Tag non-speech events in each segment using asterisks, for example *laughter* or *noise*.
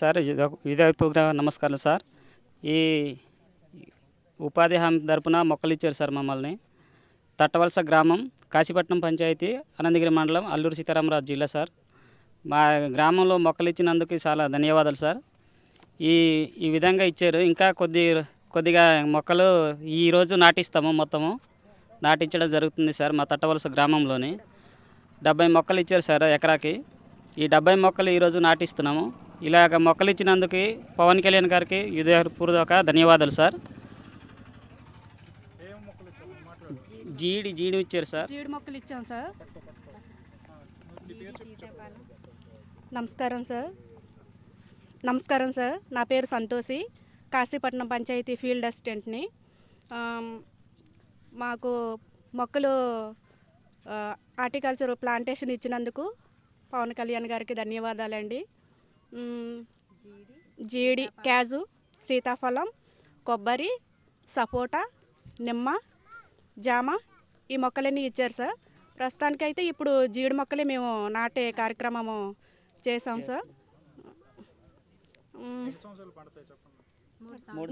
Sir విధపూర్వక నమస్కారం sir. ఈ ఉపాధి హామీ తరపున మొక్కలు ఇచ్చారు సార్ మమ్మల్ని. తట్టవలస గ్రామం కాశీపట్నం పంచాయతీ అనంతగిరి మండలం అల్లూరు సీతారామరాజు జిల్లా సార్. మా గ్రామంలో మొక్కలు ఇచ్చినందుకు చాలా ధన్యవాదాలు సార్. ఈ ఈ విధంగా ఇచ్చారు. ఇంకా కొద్ది కొద్దిగా మొక్కలు ఈరోజు నాటిస్తాము మొత్తము. నాటించడం జరుగుతుంది సార్ మా తట్టవలస గ్రామంలోని. డెబ్బై మొక్కలు ఇచ్చారు సార్ ఎకరాకి. ఈ డెబ్బై మొక్కలు ఈరోజు నాటిస్తున్నాము. ఇలాగ మొక్కలు ఇచ్చినందుకు పవన్ కళ్యాణ్ గారికి హృదయపూర్వక ధన్యవాదాలు సార్. జీడి జీడి ఇచ్చారు సార్. జీడి మొక్కలు ఇచ్చాం సార్. నమస్కారం సార్. నమస్కారం సార్. నా పేరు సంతోషి. కాశీపట్నం పంచాయతీ ఫీల్డ్ అసిస్టెంట్ని. మాకు మొక్కలు హార్టికల్చర్ ప్లాంటేషన్ ఇచ్చినందుకు పవన్ కళ్యాణ్ గారికి ధన్యవాదాలండి. జీడి క్యాజు సీతాఫలం కొబ్బరి సపోటా నిమ్మ జామ ఈ మొక్కలన్నీ ఇచ్చారు సార్. ప్రస్తుతానికైతే ఇప్పుడు జీడి మొక్కలే మేము నాటే కార్యక్రమము చేసాం సార్.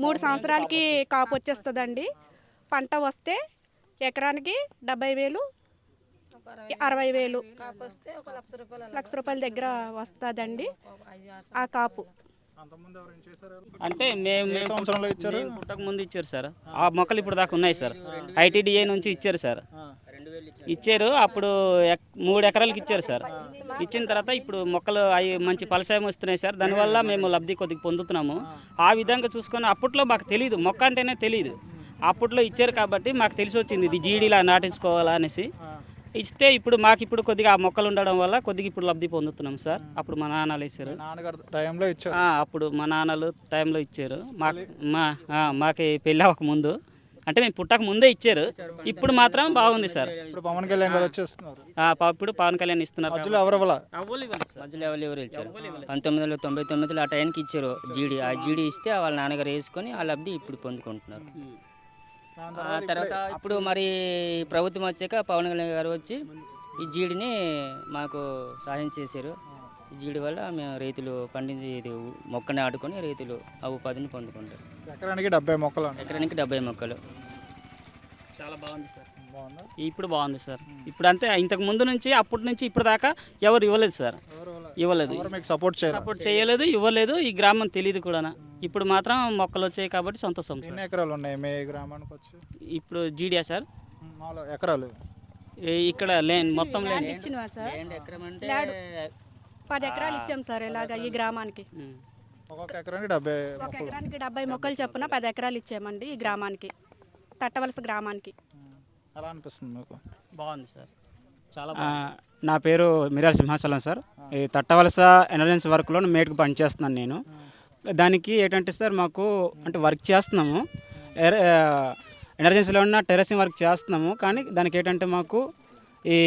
మూడు సంవత్సరాలకి కాపు వచ్చేస్తుందండి. పంట వస్తే ఎకరానికి డెబ్బై వేలు అరవై వేలు. లక్ష రూపాయల దగ్గర వస్తుందండి. ఆ కాపు. అంటే మేము సంవత్సరంలో ఇచ్చారు? పుట్టక ముందు ఇచ్చారు సార్. ఆ మొక్కలు ఇప్పుడు దాకా ఉన్నాయి సార్. ఐటీడీఏ నుంచి ఇచ్చారు సార్. ఇచ్చారు. అప్పుడు ఎక్- మూడు ఎకరాలకి ఇచ్చారు సార్. ఇచ్చిన తర్వాత ఇప్పుడు మొక్కలు అవి మంచి ఫలసాయం వస్తున్నాయి సార్. దానివల్ల మేము లబ్ధి కొద్దిగా పొందుతున్నాము. ఆ. విధంగా చూసుకొని అప్పట్లో మాకు తెలియదు మొక్క అంటేనే తెలియదు అప్పట్లో ఇచ్చారు కాబట్టి మాకు తెలిసి వచ్చింది. ఇది జీడీలా నాటించుకోవాలా అనేసి. ఇస్తే ఇప్పుడు మాకు ఇప్పుడు కొద్దిగా ఆ మొక్కలు ఉండడం వల్ల కొద్దిగా ఇప్పుడు లబ్ధి పొందుతున్నాం సార్. అప్పుడు మా నాన్నలు వేసారు నాన్నగారు టైంలో ఇచ్చారు. ఆ, అప్పుడు మా నాన్నలు టైంలో ఇచ్చారు. మాకు మా ఆ, మాకు పెళ్ళి అవ్వక ముందు. అంటే మేము పుట్టక ముందే ఇచ్చారు. ఇప్పుడు మాత్రం బాగుంది సార్. ఇప్పుడు పవన్ కళ్యాణ్ గారు వచ్చేస్తున్నారు. ఆ, ప- ఇప్పుడు పవన్ కళ్యాణ్ ఇస్తున్నారు. మధ్యలో ఎవరు ఇవ్వాల అవ్వలు ఇవ్వండి సార్. మధ్యలో ఎవరు ఎవరు ఇచ్చారు? పంతొమ్మిది వందల తొంభై తొమ్మిదిలో ఆ టైంకి ఇచ్చారు జీడి. ఆ జీడి ఇస్తే వాళ్ళ నాన్నగారు వేసుకొని ఆ లబ్ధి ఇప్పుడు పొందుకుంటున్నారు. తర్వాత ఇప్పుడు మరి ప్రభుత్వం వచ్చాక పవన్ కళ్యాణ్ గారు వచ్చి ఈ జీడిని మాకు సహాయం చేశారు. ఈ జీడి వల్ల మేము రైతులు పండించి ఇది మొక్క నాటుకొని రైతులు ఆ ఉపాధిని పొందుకుంటారు ఎకరానికి డెబ్బై మొక్కలు ఎకరానికి డెబ్బై మొక్కలు. చాలా బాగుంది సార్. బాగుందా? ఇప్పుడు బాగుంది సార్. ఇప్పుడు అంతే ఇంతకు ముందు నుంచి అప్పటి నుంచి ఇప్పుడు దాకా ఎవరు ఇవ్వలేదు సార్? ఇవ్వలేదు. ఎవరు మీకు సపోర్ట్ సపోర్ట్ చేయలేదు ఇవ్వలేదు. ఈ గ్రామం తెలియదు కూడా ఇప్పుడు మాత్రం మొక్కలు వచ్చాయి కాబట్టి సంతోషం సార్. ఎన్ని ఎకరాలు ఉన్నాయి మీ గ్రామానికి వచ్చి? ఇప్పుడు జీడియా సార్. ఎకరాలు. ఈ- ఇక్కడ లేన్ మొత్తం లేన్. ల్యాండ్ ఇచ్చినవా సార్ ల్యాండ్ పది ఎకరాలు ఇచ్చాం సార్ ఇలాగ ఈ గ్రామానికి. ఉమ్. ఒక్కొక్క ఎకరానికి డెబ్బై ఒక ఎకరానికి డెబ్బై మొక్కలు చొప్పున పది ఎకరాలు ఇచ్చామండి ఈ గ్రామానికి. తట్టవలస గ్రామానికి. ఎలా అనిపిస్తుంది మీకు? బాగుంది సార్. చాలా ఆ, నా పేరు మిరాల్ సింహాచలం సార్. ఈ తట్టవలస ఎమర్జెన్సీ వర్క్లో మేట్కి పనిచేస్తున్నాను నేను. దానికి ఏంటంటే సార్ మాకు అంటే వర్క్ చేస్తున్నాము. ఎమర్జెన్సీలో ఉన్న టెరసింగ్ వర్క్ చేస్తున్నాము. కానీ దానికి ఏంటంటే మాకు ఈ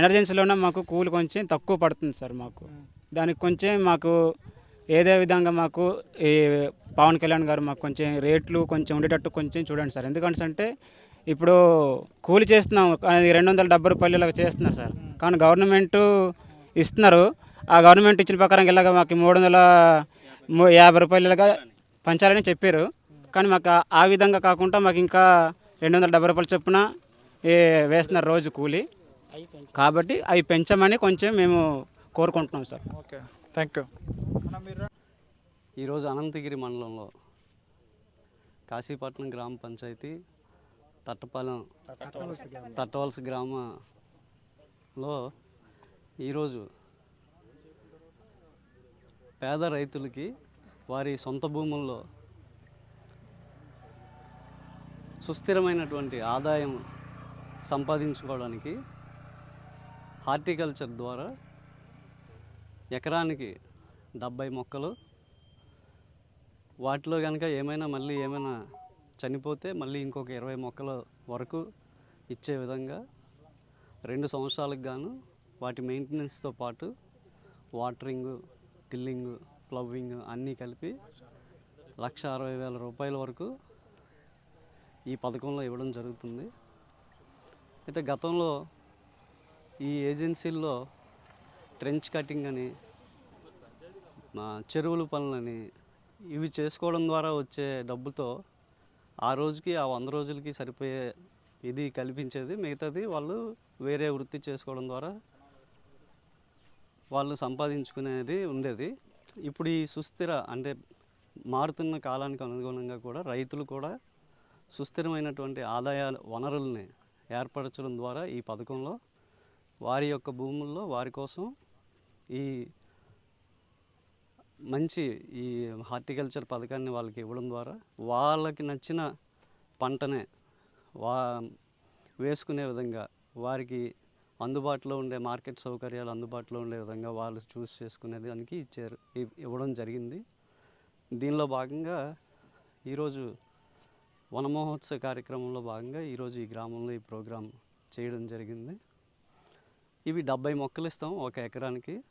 ఎమర్జెన్సీలో ఉన్న మాకు కూలి కొంచెం తక్కువ పడుతుంది సార్ మాకు. దానికి కొంచెం మాకు ఏదే విధంగా మాకు ఈ పవన్ కళ్యాణ్ గారు మాకు కొంచెం రేట్లు కొంచెం ఉండేటట్టు కొంచెం చూడండి సార్. ఎందుకంటే అంటే ఇప్పుడు కూలి చేస్తున్నాం. రెండు వందల డెబ్బై రూపాయలు ఇలా చేస్తున్నారు సార్. కానీ గవర్నమెంట్ ఇస్తున్నారు. ఆ గవర్నమెంట్ ఇచ్చిన ప్రకారం ఇలాగ మాకు మూడు వందల ము- యాభై రూపాయలు ఇలాగా పంచాలని చెప్పారు. కానీ మాకు ఆ- విధంగా కాకుండా మాకు ఇంకా రెండు వందల డెబ్బై రూపాయలు చొప్పున ఏ వేస్తున్నారు రోజు కూలి. కాబట్టి అవి పెంచమని కొంచెం మేము కోరుకుంటున్నాం సార్. ఓకే. థ్యాంక్ యూ ఈరోజు అనంతగిరి మండలంలో కాశీపట్నం గ్రామ పంచాయతీ తట్టపాలెం తట్టవలస గ్రామంలో ఈరోజు పేద రైతులకి వారి సొంత భూముల్లో సుస్థిరమైనటువంటి ఆదాయం సంపాదించుకోవడానికి హార్టికల్చర్ ద్వారా ఎకరానికి డెబ్బై మొక్కలు వాటిలో కనుక ఏమైనా మళ్ళీ ఏమైనా చనిపోతే మళ్ళీ ఇంకొక ఇరవై మొక్కల వరకు ఇచ్చే విధంగా రెండు సంవత్సరాలకు గాను వాటి మెయింటెనెన్స్తో పాటు వాటరింగు టిల్లింగ్ ప్లవ్వింగ్ అన్నీ కలిపి లక్ష అరవై వేల రూపాయల వరకు ఈ పథకంలో ఇవ్వడం జరుగుతుంది. అయితే గతంలో ఈ ఏజెన్సీల్లో ట్రెంచ్ కటింగ్ అని చెరువులు చెరువుల పనులని ఇవి చేసుకోవడం ద్వారా వచ్చే డబ్బుతో ఆ రోజుకి ఆ వంద రోజులకి సరిపోయే ఇది కల్పించేది మిగతాది వాళ్ళు వేరే వృత్తి చేసుకోవడం ద్వారా వాళ్ళు సంపాదించుకునేది ఉండేది. ఇప్పుడు ఈ సుస్థిర అంటే మారుతున్న కాలానికి అనుగుణంగా కూడా రైతులు కూడా సుస్థిరమైనటువంటి ఆదాయ వనరుల్ని ఏర్పరచడం ద్వారా ఈ పథకంలో వారి యొక్క భూముల్లో వారి కోసం ఈ మంచి ఈ హార్టికల్చర్ పథకాన్ని వాళ్ళకి ఇవ్వడం ద్వారా వాళ్ళకి నచ్చిన పంటనే వా వేసుకునే విధంగా వారికి అందుబాటులో ఉండే మార్కెట్ సౌకర్యాలు అందుబాటులో ఉండే విధంగా వాళ్ళు చూస్ చేసుకునే దానికి ఇచ్చారు. ఇవ్- ఇవ్వడం జరిగింది. దీనిలో భాగంగా ఈరోజు వన మహోత్సవ కార్యక్రమంలో భాగంగా ఈరోజు ఈ గ్రామంలో ఈ ప్రోగ్రాం చేయడం జరిగింది. ఇవి డెబ్బై మొక్కలు ఇస్తాం ఒక ఎకరానికి.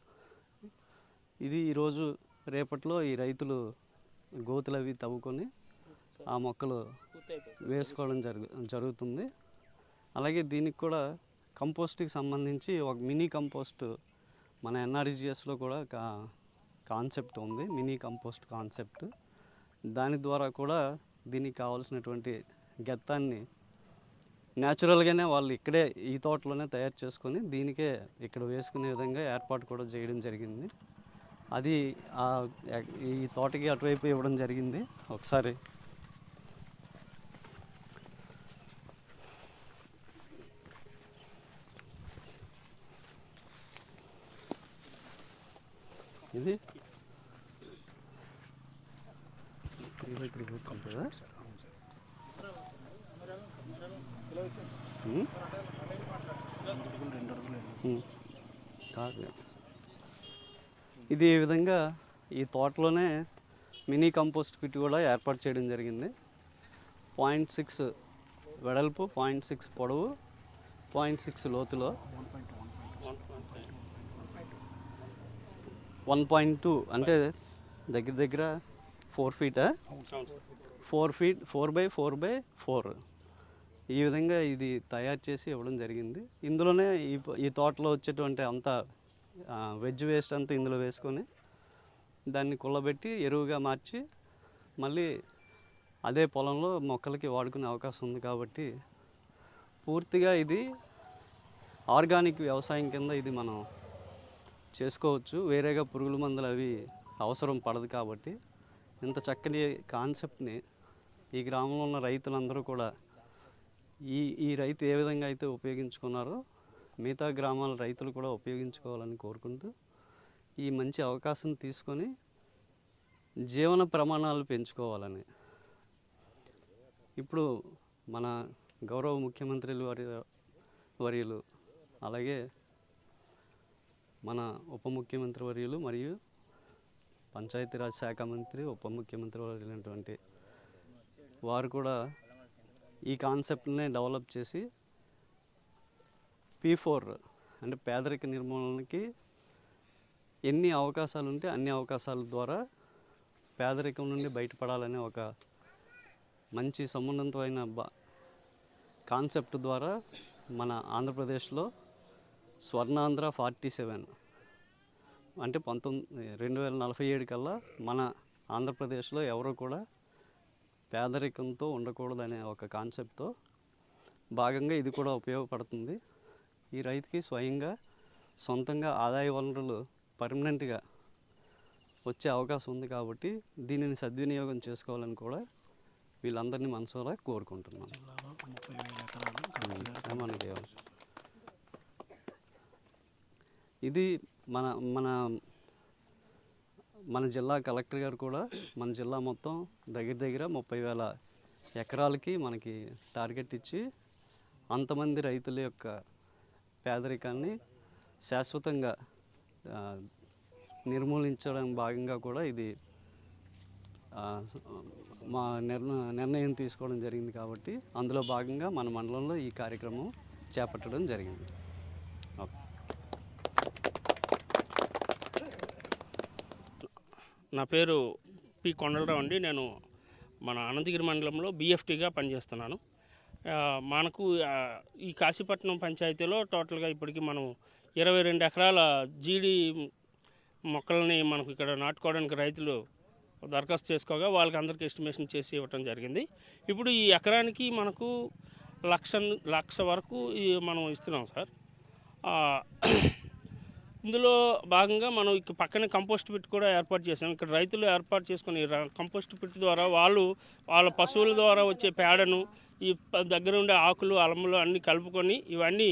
ఇది ఈరోజు రేపట్లో ఈ రైతులు గోతులు అవి తవ్వుకొని ఆ మొక్కలు వేసుకోవడం జరుగు జరుగుతుంది. అలాగే దీనికి కూడా కంపోస్ట్కి సంబంధించి ఒక మినీ కంపోస్ట్ మన ఎన్ఆర్జిఎస్లో కూడా కా కాన్సెప్ట్ ఉంది. Mini compost concept. దాని ద్వారా కూడా దీనికి కావాల్సినటువంటి గెత్తాన్ని న్యాచురల్గానే వాళ్ళు ఇక్కడే ఈ తోటలోనే తయారు చేసుకొని దీనికే ఇక్కడ వేసుకునే విధంగా ఏర్పాటు కూడా చేయడం జరిగింది. అది ఈ తోటకి అటువైపు ఇవ్వడం జరిగింది. ఒకసారి ఇది? కదా. ఇది ఈ విధంగా ఈ తోటలోనే మినీ కంపోస్ట్ పిట్ కూడా ఏర్పాటు చేయడం జరిగింది. పాయింట్ సిక్స్ వెడల్పు పాయింట్ సిక్స్ పొడవు పాయింట్ సిక్స్ లోతులో. వన్ పాయింట్ టూ అంటే దగ్గర దగ్గర four ఫీటా? Four feet four by four by four. ఈ విధంగా ఇది తయారు చేసి ఇవ్వడం జరిగింది. ఇందులోనే ఈ ఈ తోటలో వచ్చేటువంటి అంత వెజ్ వేస్ట్ అంతా ఇందులో వేసుకొని దాన్ని కుళ్ళబెట్టి ఎరువుగా మార్చి మళ్ళీ అదే పొలంలో మొక్కలకి వాడుకునే అవకాశం ఉంది కాబట్టి పూర్తిగా ఇది ఆర్గానిక్ వ్యవసాయం కింద ఇది మనం చేసుకోవచ్చు. వేరేగా పురుగుల మందులు అవి అవసరం పడదు కాబట్టి ఇంత చక్కని కాన్సెప్ట్ని ఈ గ్రామంలో ఉన్న రైతులందరూ కూడా ఈ ఈ రైతు ఏ విధంగా అయితే ఉపయోగించుకున్నారో మిగతా గ్రామాల రైతులు కూడా ఉపయోగించుకోవాలని కోరుకుంటూ ఈ మంచి అవకాశం తీసుకొని జీవన ప్రమాణాలు పెంచుకోవాలని. ఇప్పుడు మన గౌరవ ముఖ్యమంత్రులు వారి వర్యులు అలాగే మన ఉప ముఖ్యమంత్రి వర్యులు మరియు పంచాయతీరాజ్ శాఖ మంత్రి ఉప ముఖ్యమంత్రి వర్యులైనటువంటి వారు కూడా ఈ కాన్సెప్ట్ని డెవలప్ చేసి పీ ఫోర్ అంటే పేదరిక నిర్మూలనకి ఎన్ని అవకాశాలు ఉంటే అన్ని అవకాశాల ద్వారా పేదరికం నుండి బయటపడాలనే ఒక మంచి సమున్నతమైన బా కాన్సెప్ట్ ద్వారా మన ఆంధ్రప్రదేశ్లో స్వర్ణాంధ్ర ఫార్టీ సెవెన్. అంటే పంతొమ్మిది రెండు వేల నలభై ఏడు కల్లా మన ఆంధ్రప్రదేశ్లో ఎవరు కూడా పేదరికంతో ఉండకూడదనే ఒక కాన్సెప్ట్తో భాగంగా ఇది కూడా ఉపయోగపడుతుంది. ఈ రైతుకి స్వయంగా సొంతంగా ఆదాయ వనరులు పర్మనెంట్గా వచ్చే అవకాశం ఉంది కాబట్టి దీనిని సద్వినియోగం చేసుకోవాలని కూడా వీళ్ళందరినీ మనసులో కోరుకుంటున్నాను. మనకి ఇది మన మన మన జిల్లా కలెక్టర్ గారు కూడా మన జిల్లా మొత్తం దగ్గర దగ్గర ముప్పై వేల ఎకరాలకి మనకి టార్గెట్ ఇచ్చి అంతమంది రైతుల యొక్క పేదరికాన్ని శాశ్వతంగా నిర్మూలించడం భాగంగా కూడా ఇది మా నిర్ణ నిర్ణయం తీసుకోవడం జరిగింది కాబట్టి అందులో భాగంగా మన మండలంలో ఈ కార్యక్రమం చేపట్టడం జరిగింది. నా పేరు పి కొండలరావు అండి. నేను మన అనంతగిరి మండలంలో బిఎఫ్టీగా పనిచేస్తున్నాను. మనకు ఈ కాశీపట్నం పంచాయతీలో టోటల్గా ఇప్పటికి మనం ఇరవై రెండు ఎకరాల జీడి మొక్కల్ని మనకు ఇక్కడ నాటుకోవడానికి రైతులు దరఖాస్తు చేసుకోగా వాళ్ళకి అందరికీ ఎస్టిమేషన్ చేసి ఇవ్వటం జరిగింది. ఇప్పుడు ఈ ఎకరానికి మనకు లక్ష లక్ష వరకు మనం ఇస్తున్నాం సార్. ఇందులో భాగంగా మనం ఇక పక్కనే కంపోస్ట్ పిట్ కూడా ఏర్పాటు చేసాం ఇక్కడ రైతులు ఏర్పాటు చేసుకుని కంపోస్ట్ పిట్ ద్వారా వాళ్ళు వాళ్ళ పశువుల ద్వారా వచ్చే పేడను ఈ దగ్గర ఉండే ఆకులు అలములు అన్నీ కలుపుకొని ఇవన్నీ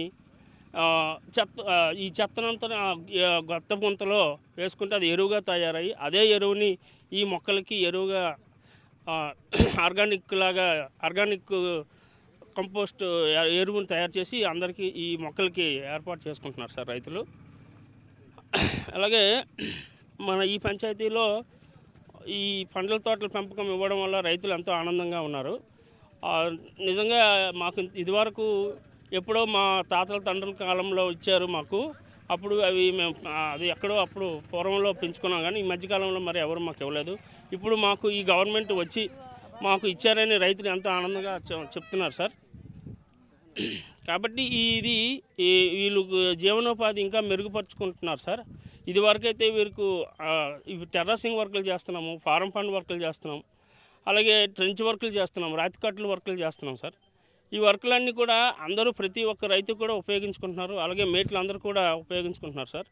చెత్త ఈ చెత్తనంతా గొత్త గుంతలో వేసుకుంటే అది ఎరువుగా తయారయ్యి అదే ఎరువుని ఈ మొక్కలకి ఎరువుగా *clears throat* ఆర్గానిక్ లాగా ఆర్గానిక్ కంపోస్ట్ ఎరువును తయారు చేసి అందరికీ ఈ మొక్కలకి ఏర్పాటు చేసుకుంటున్నారు సార్ రైతులు. అలాగే మన ఈ పంచాయతీలో ఈ పండ్ల తోటల పెంపకం ఇవ్వడం వల్ల రైతులు ఎంతో ఆనందంగా ఉన్నారు. నిజంగా మాకు ఇదివరకు ఎప్పుడో మా తాతల తండ్రుల కాలంలో ఇచ్చారు మాకు. అప్పుడు అవి మేము అది ఎక్కడో అప్పుడు పూర్వంలో పెంచుకున్నాం కానీ ఈ మధ్యకాలంలో మరి ఎవరు మాకు ఇవ్వలేదు. ఇప్పుడు మాకు ఈ గవర్నమెంట్ వచ్చి మాకు ఇచ్చారని రైతులు ఎంతో ఆనందంగా చె- చెప్తున్నారు సార్. కాబట్టి ఇది వీళ్ళు జీవనోపాధి ఇంకా మెరుగుపరుచుకుంటున్నారు సార్. ఇది వరకైతే వీరికి ఇవి టెర్రసింగ్ వర్కులు చేస్తున్నాము ఫారం ఫండ్ వర్కులు చేస్తున్నాం అలాగే ట్రెంచ్ వర్కులు చేస్తున్నాం రాతి కట్టల వర్కులు చేస్తున్నాం సార్. ఈ వర్కులన్నీ కూడా అందరూ ప్రతి ఒక్క రైతు కూడా ఉపయోగించుకుంటున్నారు అలాగే మేట్లు అందరూ కూడా ఉపయోగించుకుంటున్నారు సార్.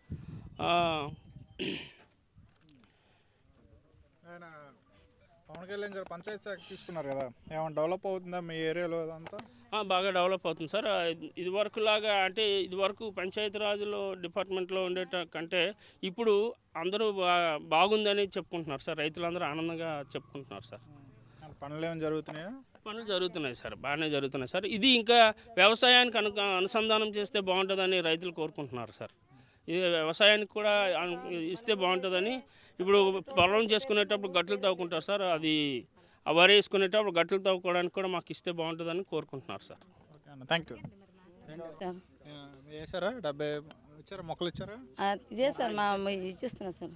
పవన్ కళ్యాణ్ గారు పంచాయతీ శాఖ తీసుకున్నారు కదా. ఏమైనా డెవలప్ అవుతుందా మీ ఏరియాలో అదంతా? బాగా డెవలప్ అవుతుంది సార్. ఆ, ఇది వరకు లాగా అంటే ఇది వరకు పంచాయతీరాజులో డిపార్ట్మెంట్లో ఉండేట కంటే ఇప్పుడు అందరూ బా బాగుందని చెప్పుకుంటున్నారు సార్. రైతులందరూ ఆనందంగా చెప్పుకుంటున్నారు సార్. పనులు ఏమైనా జరుగుతున్నాయా? పనులు జరుగుతున్నాయి సార్. బాగానే జరుగుతున్నాయి సార్. ఇది ఇంకా వ్యవసాయానికి అను అనుసంధానం చేస్తే బాగుంటుందని రైతులు కోరుకుంటున్నారు సార్. ఇది వ్యవసాయానికి కూడా ఇస్తే బాగుంటుందని ఇప్పుడు పొలం చేసుకునేటప్పుడు గట్లు తవ్వుకుంటారు సార్. అది వరి వేసుకునేటప్పుడు గట్లు తవ్వుకోవడానికి కూడా మాకు ఇస్తే బాగుంటుందని కోరుకుంటున్నారు సార్. ఓకే అన్న థ్యాంక్ యూ వేసారా డెబ్బై ఇచ్చారా? మొక్కలు ఇచ్చారా? ఆ, ఇదే సార్ మా ఇచ్చేస్తున్నా సార్.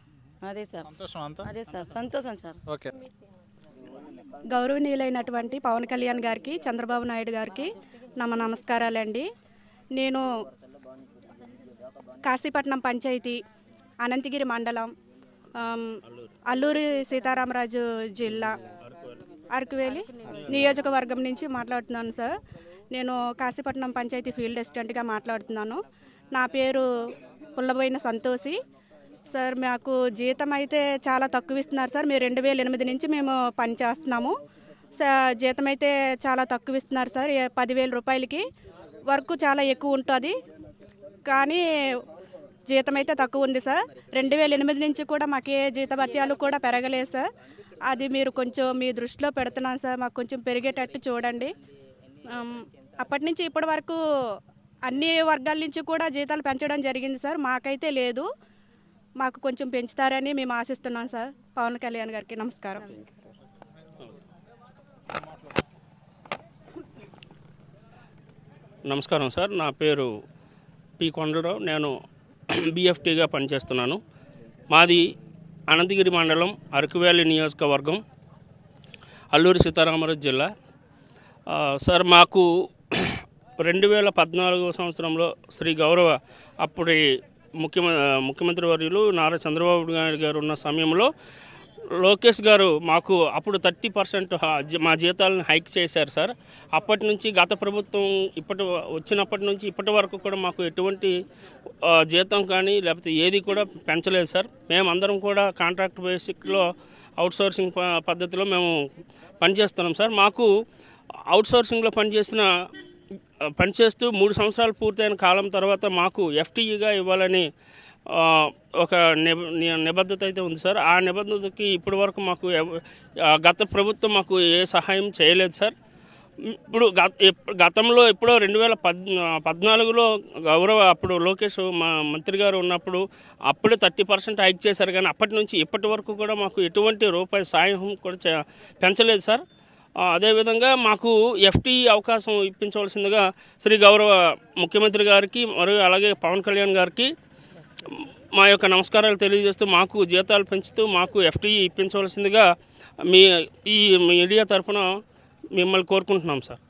అదే సార్. సంతోషం అంతా? అదే సార్ సంతోషం సార్. ఓకే. గౌరవనీయులైనటువంటి పవన్ కళ్యాణ్ గారికి చంద్రబాబు నాయుడు గారికి నమ నమస్కారాలండి. నేను కాశీపట్నం పంచాయతీ అనంతగిరి మండలం అల్లూరి సీతారామరాజు జిల్లా అరకువేలి నియోజకవర్గం నుంచి మాట్లాడుతున్నాను సార్. నేను కాశీపట్నం పంచాయతీ ఫీల్డ్ అసిస్టెంట్గా మాట్లాడుతున్నాను. నా పేరు పుల్లబోయిన సంతోషి. సార్ మాకు జీతం అయితే చాలా తక్కువ ఇస్తున్నారు సార్. మీరు రెండు వేల ఎనిమిది నుంచి మేము పని చేస్తున్నాము. జీతం అయితే చాలా తక్కువ ఇస్తున్నారు సార్. పదివేల రూపాయలకి వర్క్ చాలా ఎక్కువ ఉంటుంది. కానీ జీతం అయితే తక్కువ ఉంది సార్. రెండు వేల ఎనిమిది నుంచి కూడా మాకు ఏ జీతభత్యాలు కూడా పెరగలేదు సార్. అది మీరు కొంచెం మీ దృష్టిలో పెడుతున్నాను సార్. మాకు కొంచెం పెరిగేటట్టు చూడండి. అప్పటి నుంచి ఇప్పటి వరకు అన్ని వర్గాల నుంచి కూడా జీతాలు పెంచడం జరిగింది సార్. మాకైతే లేదు. మాకు కొంచెం పెంచుతారని మేము ఆశిస్తున్నాం సార్. పవన్ కళ్యాణ్ గారికి నమస్కారం. నమస్కారం సార్. నా పేరు పి కొండలరావు. నేను బిఎఫ్టీగా పనిచేస్తున్నాను. మాది అనంతగిరి మండలం అరకువేలి నియోజకవర్గం అల్లూరి సీతారామరాజు జిల్లా. సార్ మాకు రెండు వేల పద్నాలుగో సంవత్సరంలో శ్రీ గౌరవ అప్పుడి ముఖ్యమ ముఖ్యమంత్రి వర్యులు నారా చంద్రబాబు నాయుడు గారు ఉన్న సమయంలో లోకేష్ గారు మాకు అప్పుడు థర్టీ పర్సెంట్ మా జీతాలను హైక్ చేశారు సార్. అప్పటి నుంచి గత ప్రభుత్వం ఇప్పటి వచ్చినప్పటి నుంచి ఇప్పటి వరకు కూడా మాకు ఎటువంటి జీతం కానీ లేకపోతే ఏది కూడా పెంచలేదు సార్. మేమందరం కూడా కాంట్రాక్ట్ బేసిక్లో అవుట్సోర్సింగ్ ప- పద్ధతిలో మేము పనిచేస్తున్నాం సార్. మాకు అవుట్సోర్సింగ్లో పనిచేసిన పనిచేస్తూ మూడు సంవత్సరాలు పూర్తయిన కాలం తర్వాత మాకు ఎఫ్టీఈగా ఇవ్వాలని ఒక నిబ నిబద్ధత అయితే ఉంది సార్. ఆ నిబద్ధతకి ఇప్పటి వరకు మాకు ఎవ- గత ప్రభుత్వం మాకు ఏ సహాయం చేయలేదు సార్. ఇప్పుడు గత గతంలో ఎప్పుడో రెండు వేల పద్ పద్నాలుగులో గౌరవ అప్పుడు లోకేష్ మా మంత్రి గారు ఉన్నప్పుడు అప్పుడే థర్టీ పర్సెంట్ హైక్ చేశారు. కానీ అప్పటి నుంచి ఇప్పటి వరకు కూడా మాకు ఎటువంటి రూపాయి సాయం కూడా చే- పెంచలేదు సార్. అదేవిధంగా మాకు ఎఫ్టీ అవకాశం ఇప్పించవలసిందిగా శ్రీ గౌరవ ముఖ్యమంత్రి గారికి మరియు అలాగే పవన్ కళ్యాణ్ గారికి మా యొక్క నమస్కారాలు తెలియజేస్తూ మాకు జీతాలు పెంచుతూ మాకు ఎఫ్టీఈ ఇప్పించవలసిందిగా మీ ఈ మీడియా తరఫున మిమ్మల్ని కోరుకుంటున్నాం సార్.